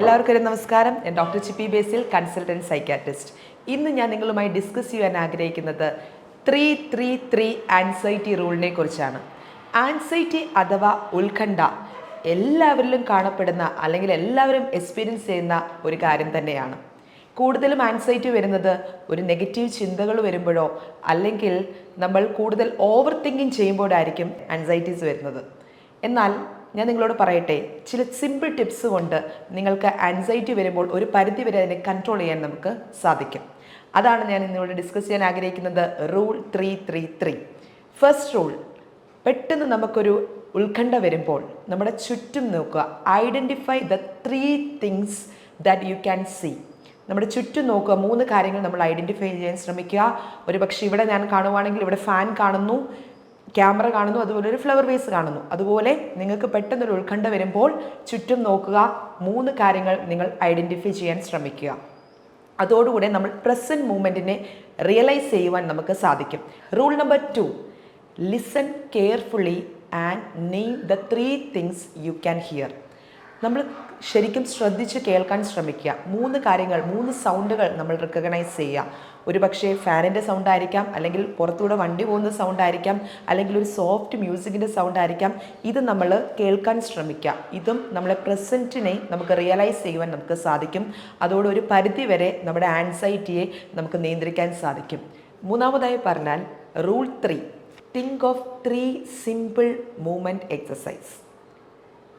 എല്ലാവർക്കും ഒരു നമസ്കാരം. ഞാൻ doctor Chippy Basil consultant psychiatrist ഇന്ന് ഞാൻ നിങ്ങളുമായി ഡിസ്കസ് ചെയ്യാൻ ആഗ്രഹിക്കുന്നത് ത്രീ ത്രീ ത്രീ ആൻസൈറ്റി റൂളിനെ കുറിച്ചാണ്. ആൻസൈറ്റി അഥവാ ഉത്കണ്ഠ എല്ലാവരിലും കാണപ്പെടുന്ന അല്ലെങ്കിൽ എല്ലാവരും എക്സ്പീരിയൻസ് ചെയ്യുന്ന ഒരു കാര്യം തന്നെയാണ്. കൂടുതലും ആൻസൈറ്റി വരുന്നത് ഒരു നെഗറ്റീവ് ചിന്തകൾ വരുമ്പോഴോ അല്ലെങ്കിൽ നമ്മൾ കൂടുതൽ ഓവർ തിങ്കിങ് ചെയ്യുമ്പോഴായിരിക്കും ആൻസൈറ്റീസ് വരുന്നത്. എന്നാൽ ഞാൻ നിങ്ങളോട് പറയട്ടെ ചില സിമ്പിൾ ടിപ്സ് കൊണ്ട് നിങ്ങൾക്ക് ആൻസൈറ്റി വരുമ്പോൾ ഒരു പരിധി വരെ അതിനെ കൺട്രോൾ ചെയ്യാൻ നമുക്ക് സാധിക്കും. അതാണ് ഞാൻ നിങ്ങളോട് ഡിസ്കസ് ചെയ്യാൻ ആഗ്രഹിക്കുന്നത്. Rule three three three first rule പെട്ടെന്ന് നമുക്കൊരു ഉത്കണ്ഠ വരുമ്പോൾ നമ്മുടെ ചുറ്റും നോക്കുക. Identify the three things that you can see നമ്മുടെ ചുറ്റും നോക്കുക. മൂന്ന് കാര്യങ്ങൾ നമ്മൾ ഐഡന്റിഫൈ ചെയ്യാൻ ശ്രമിക്കുക. ഒരു പക്ഷേ ഇവിടെ ഞാൻ കാണുവാണെങ്കിൽ ഇവിടെ ഫാൻ കാണുന്നു. ക്യാമറ കാണുന്നു അതുപോലെ ഒരു ഫ്ലവർ വേസ് കാണുന്നു. അതുപോലെ നിങ്ങൾക്ക് പെട്ടെന്നൊരു ഉത്കണ്ഠ വരുമ്പോൾ ചുറ്റും നോക്കുക മൂന്ന് കാര്യങ്ങൾ നിങ്ങൾ ഐഡന്റിഫൈ ചെയ്യാൻ ശ്രമിക്കുക. അതോടുകൂടെ നമ്മൾ പ്രസന്റ് മൂമെന്റിനെ റിയലൈസ് ചെയ്യുവാൻ നമുക്ക് സാധിക്കും. Rule number two listen carefully and name the three things you can hear നമ്മൾ ശരിക്കും ശ്രദ്ധിച്ച് കേൾക്കാൻ ശ്രമിക്കുക. മൂന്ന് കാര്യങ്ങൾ മൂന്ന് സൗണ്ടുകൾ നമ്മൾ റെക്കഗ്നൈസ് ചെയ്യുക. ഒരു പക്ഷേ ഫാനിന്റെ സൗണ്ട് ആയിരിക്കാം അല്ലെങ്കിൽ പുറത്തൂടെ വണ്ടി പോകുന്ന സൗണ്ട് ആയിരിക്കാം അല്ലെങ്കിൽ ഒരു സോഫ്റ്റ് മ്യൂസിക്കിന്റെ സൗണ്ട് ആയിരിക്കാം. ഇത് നമ്മൾ കേൾക്കാൻ ശ്രമിക്കുക. ഇതും നമ്മളെ പ്രസന്റിനെ നമുക്ക് റിയലൈസ് ചെയ്യുവാൻ നമുക്ക് സാധിക്കും. അതോടെ ഒരു പരിധി വരെ നമ്മുടെ ആൻസൈറ്റിയെ നമുക്ക് നിയന്ത്രിക്കാൻ സാധിക്കും. മൂന്നാമതായി പറഞ്ഞാൽ rule three think of three simple movement exercise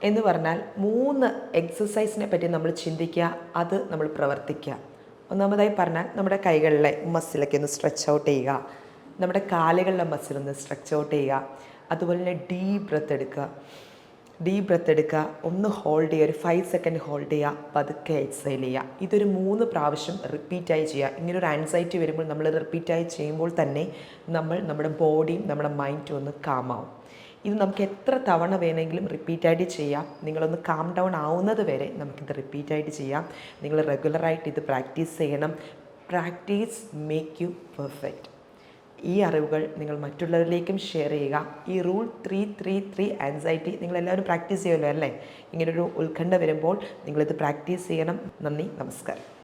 എന്ന് പറഞ്ഞാൽ മൂന്ന് എക്സസൈസിനെ പറ്റി നമ്മൾ ചിന്തിക്കുക അത് നമ്മൾ പ്രവർത്തിക്കുക. ഒന്നാമതായി പറഞ്ഞാൽ നമ്മുടെ കൈകളിലെ മസിലൊക്കെ ഒന്ന് സ്ട്രെച്ച് ഔട്ട് ചെയ്യുക. നമ്മുടെ കാലുകളിലെ മസിൽ ഒന്ന് സ്ട്രെച്ച് ഔട്ട് ചെയ്യുക. അതുപോലെ തന്നെ ഡീപ് ബ്രത്ത് എടുക്കുക. ഡീപ് ബ്രത്ത് എടുക്കുക. ഒന്ന് ഹോൾഡ് ചെയ്യുക. ഒരു ഫൈവ് സെക്കൻഡ് ഹോൾഡ് ചെയ്യുക. പതുക്കെ എക്സൈൽ ചെയ്യുക. ഇതൊരു മൂന്ന് പ്രാവശ്യം റിപ്പീറ്റായി ചെയ്യുക. ഇങ്ങനെ ഒരു ആൻസൈറ്റി വരുമ്പോൾ നമ്മൾ റിപ്പീറ്റായി ചെയ്യുമ്പോൾ തന്നെ നമ്മൾ നമ്മുടെ ബോഡിയും നമ്മുടെ മൈൻഡും ഒന്ന് കാമാവും ഇത് നമുക്ക് എത്ര തവണ വേണമെങ്കിലും റിപ്പീറ്റായിട്ട് ചെയ്യാം. നിങ്ങളൊന്ന് കാം ഡൗൺ ആവുന്നത് വരെ നമുക്കിത് റിപ്പീറ്റായിട്ട് ചെയ്യാം. നിങ്ങൾ റെഗുലറായിട്ട് ഇത് പ്രാക്ടീസ് ചെയ്യണം. പ്രാക്ടീസ് മേക്ക് യു പെർഫെക്റ്റ് ഈ അറിവുകൾ നിങ്ങൾ മറ്റുള്ളവരിലേക്കും ഷെയർ ചെയ്യുക. ഈ rule three three three anxiety നിങ്ങളെല്ലാവരും പ്രാക്ടീസ് ചെയ്യുമല്ലോ അല്ലേ? ഇങ്ങനൊരു ഉത്കണ്ഠ വരുമ്പോൾ നിങ്ങളിത് പ്രാക്ടീസ് ചെയ്യണം. നന്ദി നമസ്കാരം.